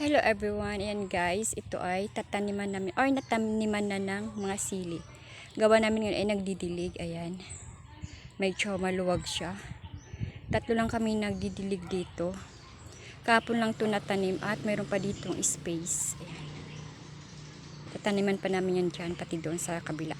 Hello everyone, ayan guys, ito ay tataniman namin, or nataniman na ng mga sili. Gawa namin ngayon ay nagdidilig, ayan. Medyo maluwag siya. Tatlo lang kami nagdidilig dito. Kapon lang to natanim at mayroon pa ditong space. Ayan. Tataniman pa namin yan dyan, pati doon sa kabila.